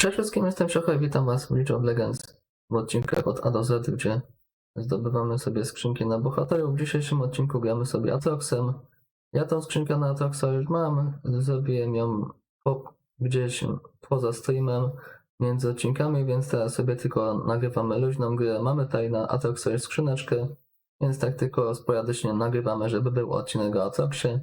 Cześć wszystkim, jestem i witam was w League of Legends w odcinkach od A do Z, gdzie zdobywamy sobie skrzynki na bohaterów. W dzisiejszym odcinku gramy sobie Atroxem. Ja tą skrzynkę na Atroxa już mam, zrobiłem ją gdzieś poza streamem, między odcinkami, więc teraz sobie tylko nagrywamy luźną grę. Mamy tutaj na Atroxa już skrzyneczkę, więc tak tylko sporadycznie nagrywamy, żeby był odcinek o Atroxie.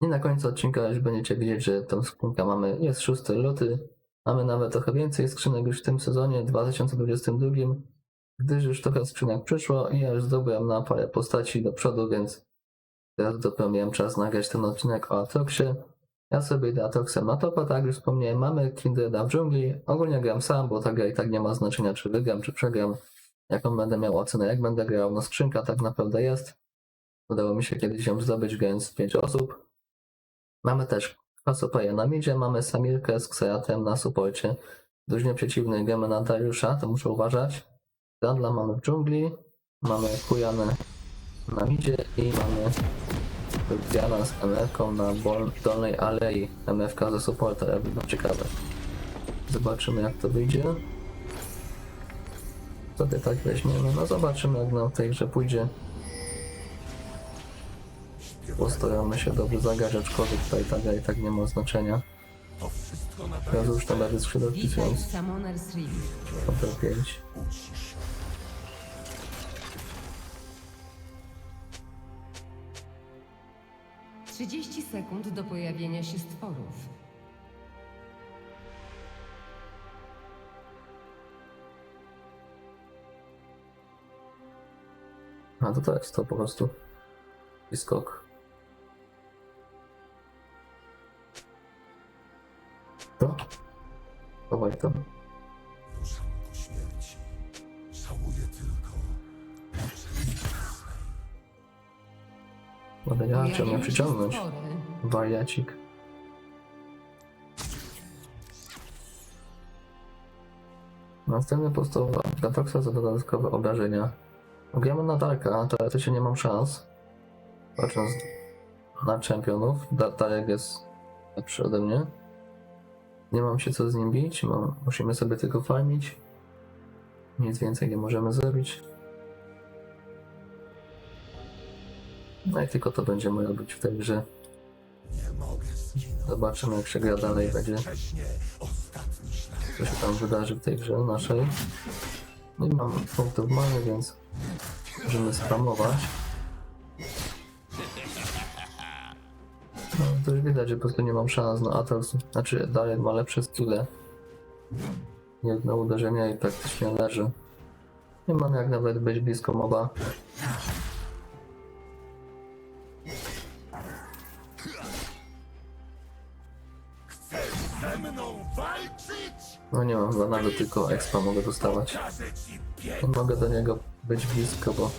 I na końcu odcinka już będziecie widzieć, że tą skrzynkę mamy, jest 6 luty, Mamy nawet trochę więcej skrzynek już w tym sezonie 2022, gdyż już trochę skrzynek przyszło i ja już zdobyłem na parę postaci do przodu, więc teraz dopiero miałem czas nagrać ten odcinek o Atroxie. Ja sobie idę Atroxem na topa, tak już wspomniałem, mamy Kindreda w dżungli. Ogólnie gram sam, bo ta gra i tak nie ma znaczenia, czy wygram, czy przegram. Jaką będę miał ocenę, jak będę grał. No skrzynka tak naprawdę jest. Udało mi się kiedyś ją zdobyć, grając 5 osób. Mamy też Pasopaja na midzie, mamy Samirkę z Xeratem na suporcie. Drużynie przeciwnej gramy na Dariusza, to muszę uważać. Gandla mamy w dżungli, mamy Kujanę na midzie i mamy Diana z MF-ką na dolnej alei. MFK ze supporta, ja będą ciekawe. Zobaczymy jak to wyjdzie. Sobie tak weźmiemy, no zobaczymy jak nam w tej grze pójdzie. Postaramy się dobrze zagrać, aczkolwiek tutaj ta gra i tak nie ma znaczenia. Teraz już tam będzie skrzydła wpisując. Dobra 5. Trzydzieści sekund do pojawienia się stworów. A to jest to po prostu. I skok. To? Chowaj tam. Ruszam ku śmierci. Żałuję tylko, Dobra, ja chciał mnie przyciągnąć. Wariacik. Następny podstawowa Gatoksa za dodatkowe obrażenia. Gramy na Darka, teoretycznie nie mam szans. Patrząc na czempionów, Da- Darek jest lepszy ode mnie. Nie mam się co z nim bić, mam, musimy sobie tylko farmić. Nic więcej nie możemy zrobić. No i tylko to będziemy robić w tej grze. Zobaczymy jak się gra dalej będzie. Co się tam wydarzy w tej grze naszej. Nie mam punktów mamy, więc możemy spamować. Widać, że po prostu nie mam szans na Atrox. Znaczy, Darek ma lepsze skille. Jedno uderzenie i praktycznie leży. Nie mam jak nawet być blisko moba. No nie mam nawet tylko expa mogę dostawać. Nie mogę do niego być blisko, bo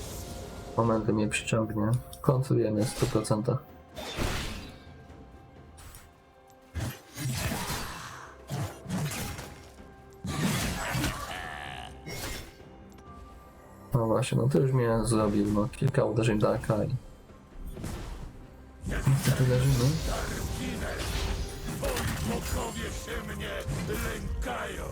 momenty mnie przyciągnie. Kontruje mnie w 100%. Właśnie, no to już mnie zrobił, no kilka uderzeń Darka i... Leżymy. Bogowie się mnie lękają.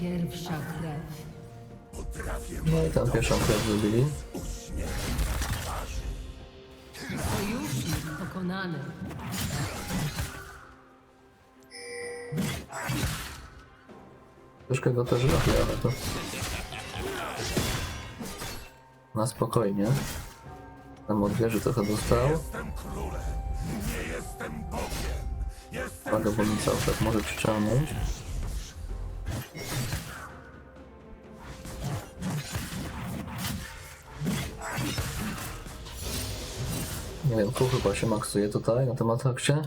Pierwsza krew. No i tam pierwszą krew zrobili. Sojusznik pokonany. Troszkę go też robię, ale to... Na spokojnie. Tam od wieży trochę dostał. Jestem królem. Nie jestem bogiem. Tu chyba się maksuje tutaj na tym Atroxie.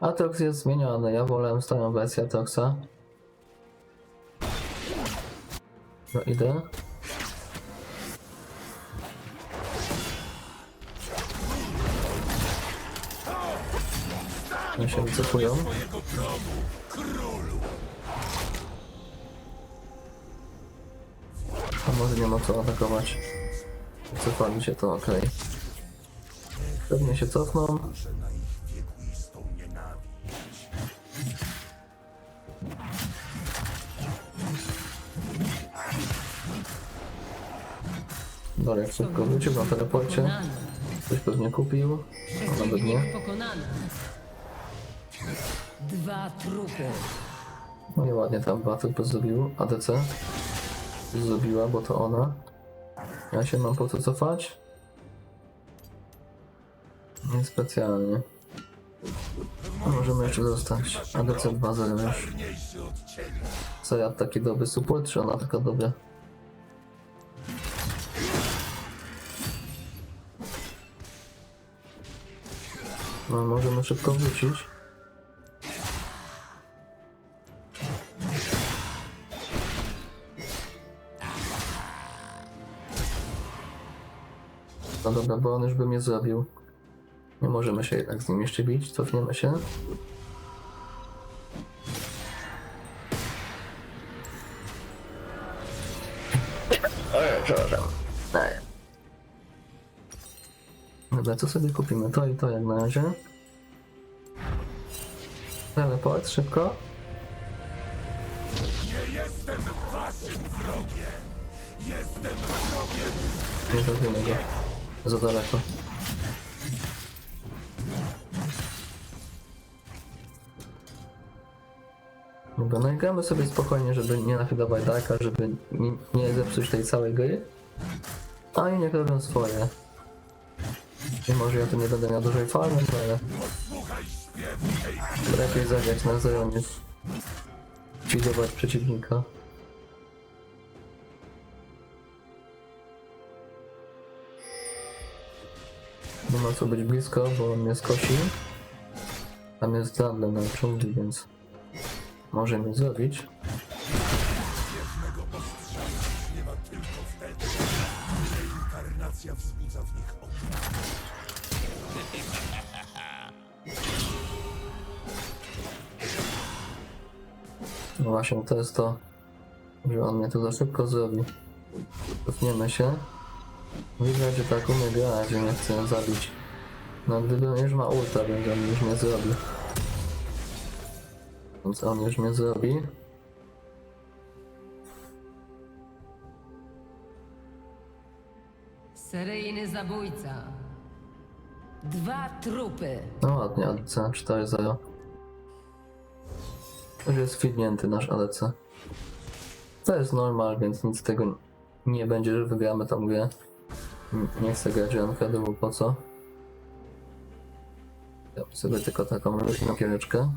Atrox jest zmieniony, ja wolę starą wersję Atroxa. No idę. Oni się wycofują. A może nie ma co atakować. Cofali się to ok. Pewnie się cofną. Nienawiść. Dorek szybko wrócił na teleporcie. Ktoś pewnie kupił. A nawet nie. Dwa trupy. No i ładnie tam Batyk zrobił. ADC zrobiła, bo to ona. Ja się mam po co cofać? Niespecjalnie. A możemy jeszcze zostać. ADC 2-0 już. Ciebie. Zajad taki dobry support, czy ona taka dobra? No, możemy szybko wrócić. No dobra, bo on już by mnie zrobił. Nie możemy się jednak z nim jeszcze bić, cofniemy się. Dobra, co sobie kupimy? To i to jak na razie. Teleport, szybko. Nie jestem waszym wrogiem. Jestem wrogiem Nie zrobimy go. Za daleko. Gramy sobie spokojnie, żeby nie nafidować Darka, żeby nie, zepsuć tej całej gry. A i niech robią swoje. I może ja tu nie będę miał dużej farmy, ale śpiewu tej lepiej zagrać na zero niż fidować przeciwnika. Nie ma co być blisko, bo on mnie skosi. Tam jest Zandem na dżungli, więc może mnie ognisko. No właśnie, to jest to, że on mnie tu za szybko zrobi. Cofniemy się. Widać, że tak umie grać, że mnie chce zabić. No gdyby on już ma ulta, będzie on już mnie zrobił. Więc on już mnie zrobi. Seryjny zabójca. Dwa trupy. No ładnie, ADC 4-0. Już jest fidnięty nasz ADC. To jest normal, więc nic z tego nie będzie, że wygramy tą grę. Nie chcę grać rankedu, bo po co? Ja sobie tylko taką luźną kiereczkę.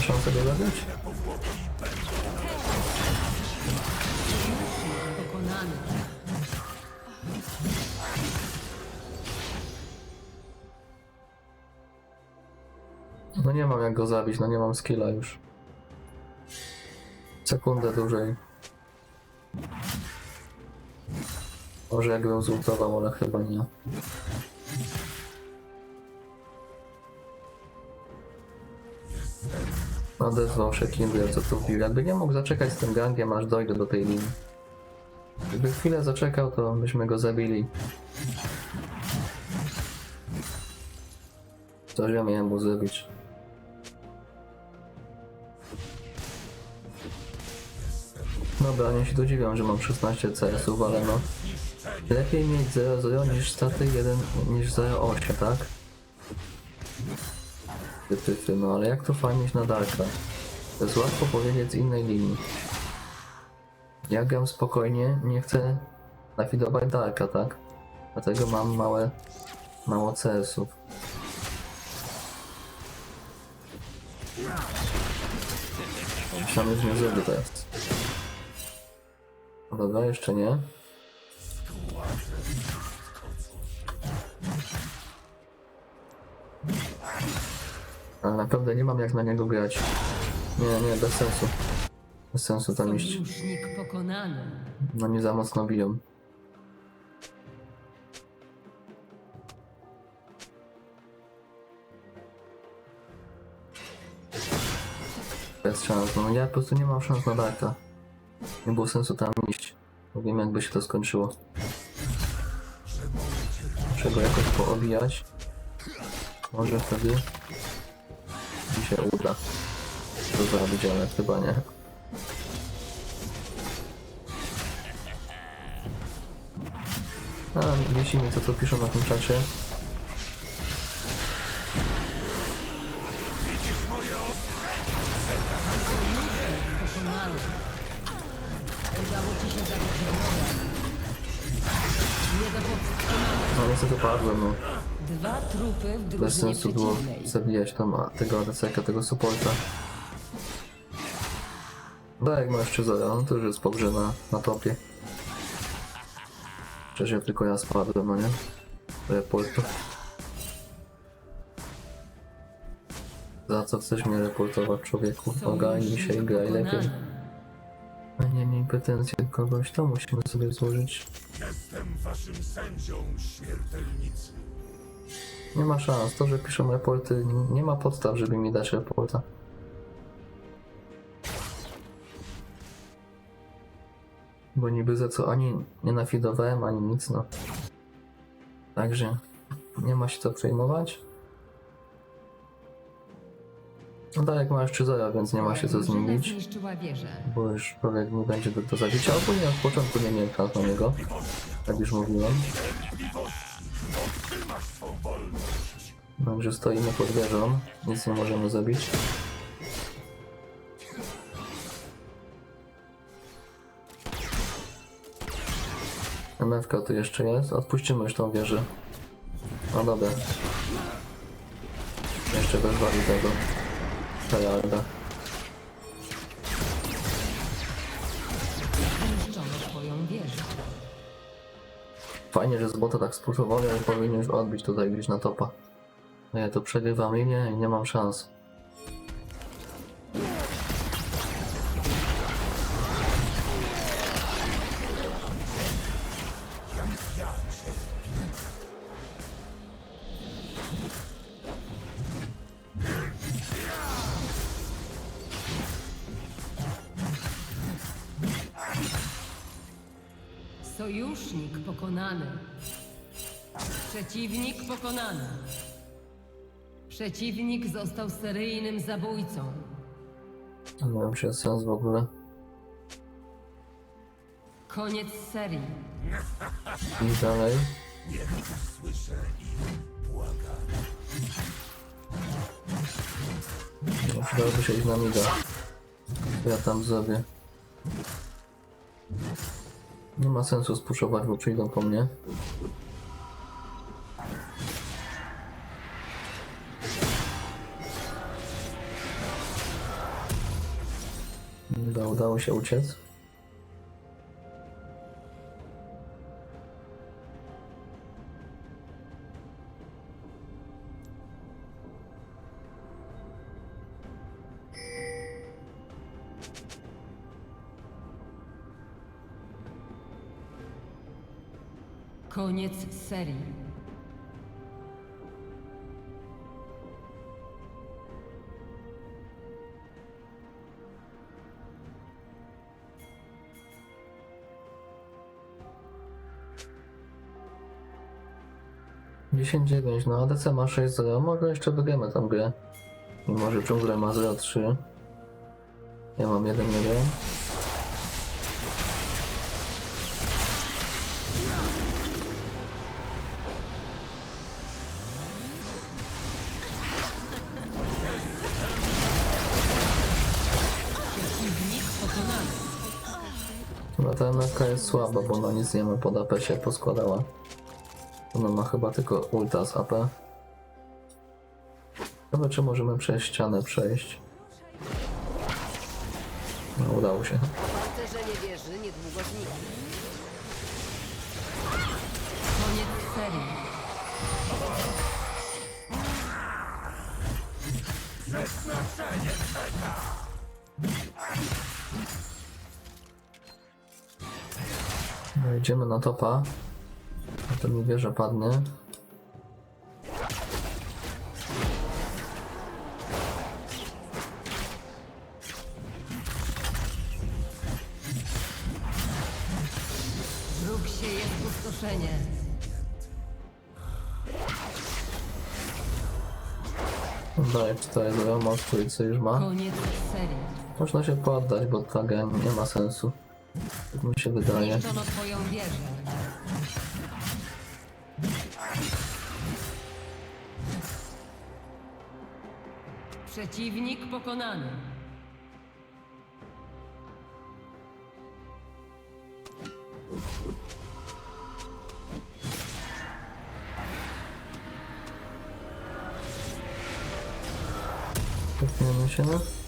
Szansę go zabić? No nie mam jak go zabić, no nie mam skilla już. Sekundę dłużej. Może jakbym zultował, ale chyba nie. Odezwał się Kindle, co tu wbił. Jakby nie mógł zaczekać z tym gangiem, aż dojdę do tej linii. Gdyby chwilę zaczekał, to byśmy go zabili. Co ja miałem mu zrobić? Dobra, nie się tu dziwią, że mam 16 CS-ów, ale no. Lepiej mieć 0,0 niż staty 1 niż 0,8, tak? No ale jak to fajnie na Darka? To jest łatwo powiedzieć z innej linii. Ja gram spokojnie, nie chcę nafidować Darka, tak? Dlatego mam małe, mało CS-ów. Myślałem, że nie teraz. Dobra, jeszcze nie. Ale naprawdę nie mam jak na niego grać. Nie, nie, bez sensu. Bez sensu tam iść. Sojusznik pokonany. No nie za mocno biją. jest szans. No ja po prostu nie mam szans na Darka. Nie było sensu tam iść. Bo wiem jakby się to skończyło. Muszę go jakoś poobijać. Może wtedy się uda to zrobić, ale chyba nie. A, to co piszą na tym czacie. Trupy w Bez drużynie sensu było przeciwnej. zabijać tam a, tego ADC-ka, tego supporta. Da jak ma jeszcze zero, no to już jest pogrze na, na topie. Przecież ja tylko ja spadłem, no nie? Reportu. Za co chcesz mnie reportować, człowieku? Ogarnij się i graj lepiej. A nie miej pretensji do kogoś, to musimy sobie złożyć. Jestem waszym sędzią, śmiertelnicy. Nie ma szans. To, że piszą raporty, nie ma podstaw, żeby mi dać raporta. Bo niby za co ani nie nafidowałem, ani nic, no. Także nie ma się co przejmować. No jak ma jeszcze zero, więc nie ma się co z nim Drużyna bić. zniszczyła wieżę. Bo już człowiek nie będzie do, do zabicia. Ogólnie od początku nie miałem na niego. Tak już mówiłem. Także stoimy pod wieżą. Nic nie możemy zrobić. MFK tu jeszcze jest. Odpuścimy już tą wieżę. No dobra. Jeszcze wezwali tego. Heralda. Fajnie, że z bota tak spróbowali, ale powinien już odbić tutaj gdzieś na topa. Ja to przegrywam i nie, nie mam szans. Sojusznik pokonany. Przeciwnik pokonany. Przeciwnik został seryjnym zabójcą. Nie wiem, czy jest sens w ogóle. Koniec serii. I dalej. Słyszę ich błaganie. No, przydałoby się iść na mida. Co ja tam zrobię? Nie ma sensu spuszować, bo przyjdą po mnie. Uda, udało się uciec. Koniec serii. Dziesięć dziewięć, no ADC ma 6-0, może jeszcze wygramy tą grę. Mimo, że dżunglę ma 0-3. Ja mam 1-1. Przeciwnik pokonany. No ta MFK jest słaba, bo ona nic nie ma pod AP się poskładała. Ona ma chyba tylko ulta z AP. Chyba czy możemy przez ścianę przejść? No udało się. Pancerzenie wieży niedługo zniknie. Koniec serii. No, idziemy na topa to mi wieża padnie. Wróg jest pustoszenie. Daję tutaj do mostu i co już ma. Można się poddać, bo ta gen nie ma sensu. Tak mi się wydaje. Zniszczono twoją wieżę. Przeciwnik pokonany. Cofniemy się. Bogowie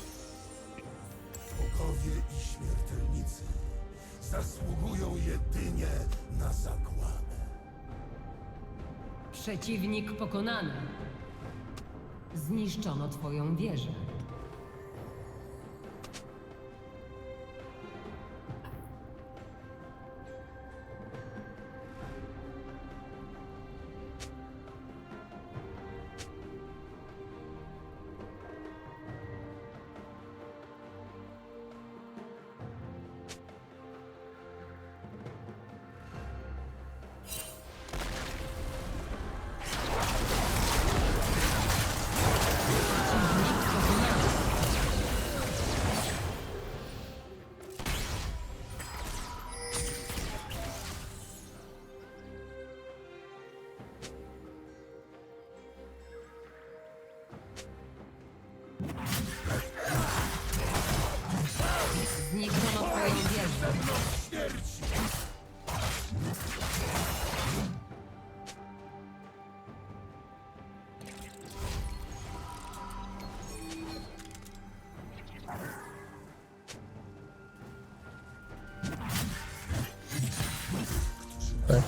Przeciwnik pokonany. Zniszczono twoją wieżę.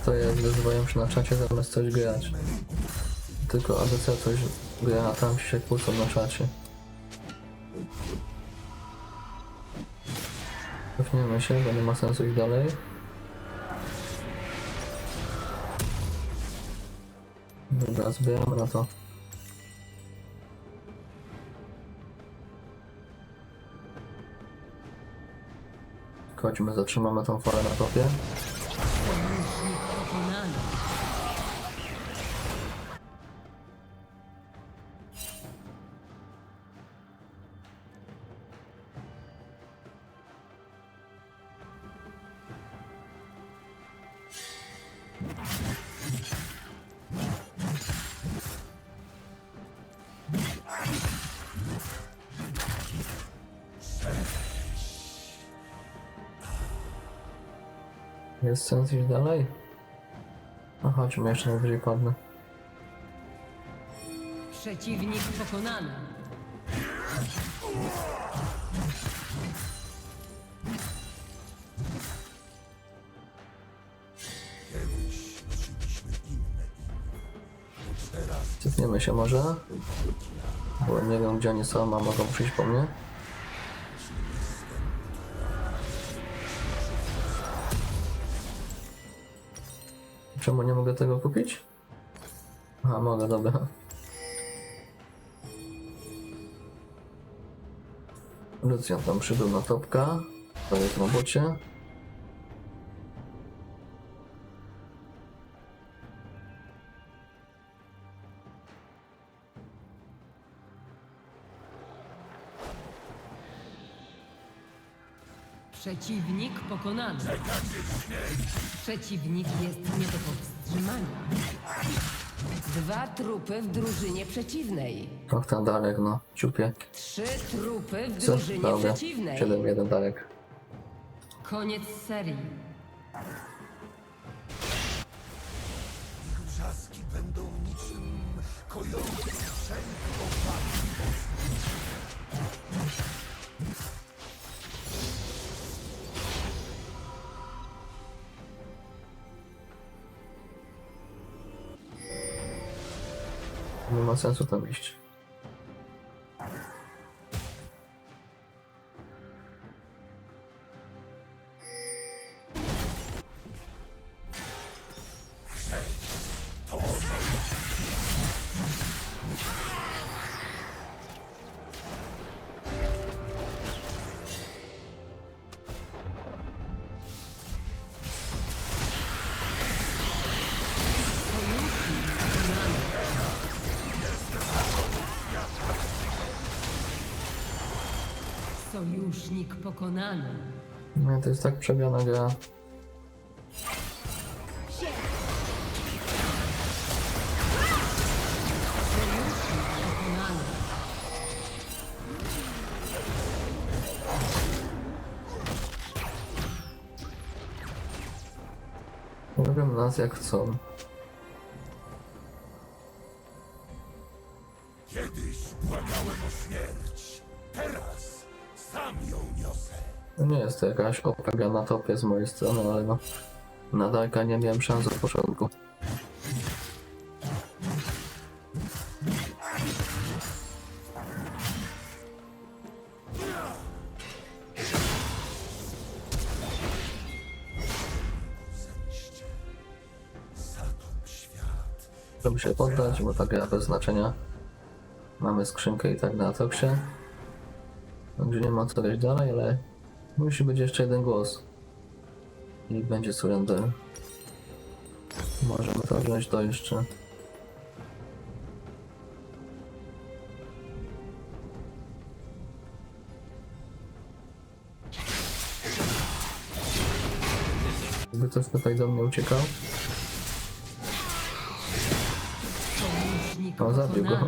To jest, wyzywają się na czacie zamiast coś grać. Tylko ADC coś gra, a tam się kłócą na czacie. Cofniemy się, bo nie ma sensu iść dalej. Dobra, zbieramy na to. Chodźmy, zatrzymamy tą falę na topie. Jest sens iść dalej? No chodźmy, jeszcze najwyżej padnę. Przeciwnik pokonany. Cofniemy się może. Bo nie wiem gdzie oni są, a mogą przyjść po mnie. Czemu nie mogę tego kupić? A mogę, dobra. Lucian tam przybył na topka. To jest na Przeciwnik pokonany. Przeciwnik jest nie do powstrzymania. Dwa trupy w drużynie przeciwnej. Och, ten Darek, no. Ciupie. Trzy trupy w Co? drużynie Dobra. przeciwnej. 7-1 Darek. Koniec serii. ich wrzaski będą niczym kojący Nie ma sensu tam Sojusznik pokonany. No to jest tak przegrana gra. Robią nas jak chcą. Kiedyś błagałem o śmierć. Teraz Nie jest to jakaś opega na topie z mojej strony, ale no. Na Darka nie miałem szans od początku. Żeby się poddać, bo ta gra bez znaczenia. Mamy skrzynkę i tak na toksie. Także nie ma co grać dalej, ale musi być jeszcze jeden głos. I będzie surrender. Możemy to wziąć to jeszcze. Gdyby ktoś tutaj do mnie uciekał. O, zabił go.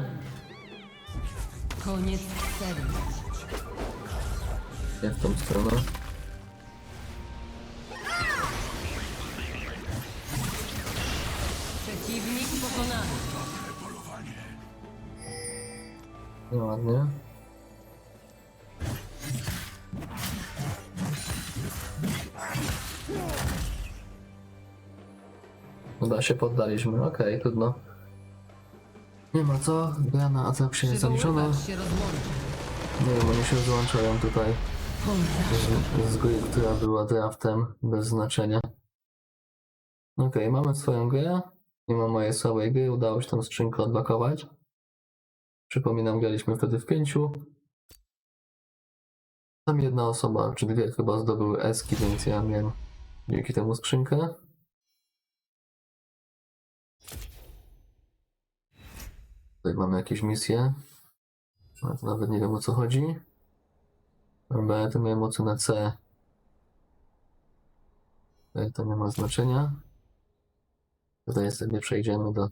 Koniec serii. Nie w tą stronę. Przeciwnik pokonany. No ładnie. Chyba się poddaliśmy, okej, trudno. Nie ma co, gra na atak się jest zaliczona. Przywoływacz się. Nie wiem, oni się rozłączają tutaj. Z, gry, która była draftem, bez znaczenia. Okej, mamy swoją grę. Ma mojej słabej gry, udało się tą skrzynkę odblokować. Przypominam, graliśmy wtedy w pięciu. Tam jedna osoba, czy dwie chyba zdobyły eski, więc ja miałem dzięki temu skrzynkę. Tutaj mamy jakieś misje. Nawet nie wiem o co chodzi. Dobra, ja tu miałem ocenę C. Tutaj to nie ma znaczenia. Tutaj sobie przejdziemy do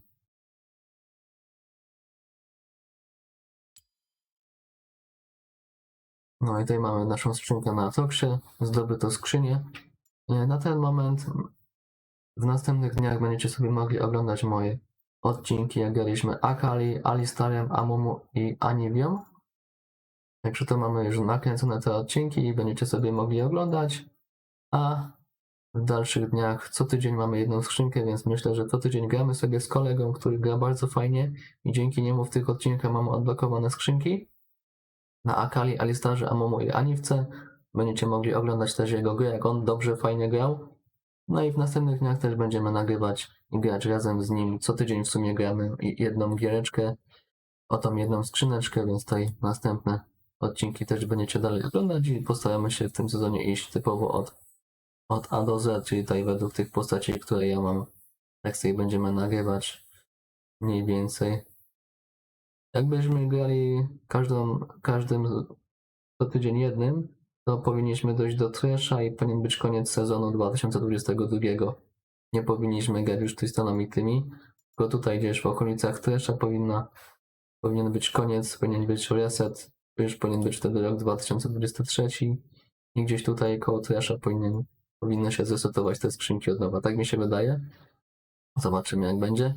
No i tutaj mamy naszą skrzynkę na Atoksie, zdobyto skrzynię. E, Na ten moment w następnych dniach będziecie sobie mogli oglądać moje odcinki, jak graliśmy Akali, Alistarem, Amumu i Aniwią. Także to mamy już nakręcone te odcinki i będziecie sobie mogli oglądać. A w dalszych dniach co tydzień mamy jedną skrzynkę, więc myślę, że co tydzień gramy sobie z kolegą, który gra bardzo fajnie i dzięki niemu w tych odcinkach mamy odblokowane skrzynki na Akali, Alistarze, Amumu i Aniwce. Będziecie mogli oglądać też jego gry, jak on dobrze, fajnie grał. No i w następnych dniach też będziemy nagrywać i grać razem z nim. Co tydzień w sumie gramy jedną giereczkę, o tą jedną skrzyneczkę, więc tutaj następne odcinki też będziecie dalej oglądać i postaramy się w tym sezonie iść typowo od, od A do Z, czyli tutaj według tych postaci, które ja mam. Tak sobie będziemy nagrywać mniej więcej. Jakbyśmy grali każdą, każdym co tydzień jednym, to powinniśmy dojść do Thrasha i powinien być koniec sezonu 2022. Nie powinniśmy grać już Tristanami tymi, tylko tutaj gdzieś w okolicach Thrasha powinna, powinien być koniec, powinien być reset, już powinien być wtedy rok 2023 i gdzieś tutaj koło Thrasha powinien, powinny się zresetować te skrzynki od nowa. Tak mi się wydaje. Zobaczymy jak będzie.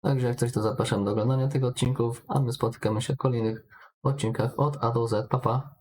Także jak coś to zapraszam do oglądania tych odcinków, a my spotykamy się w kolejnych odcinkach od A do Z. Pa, pa.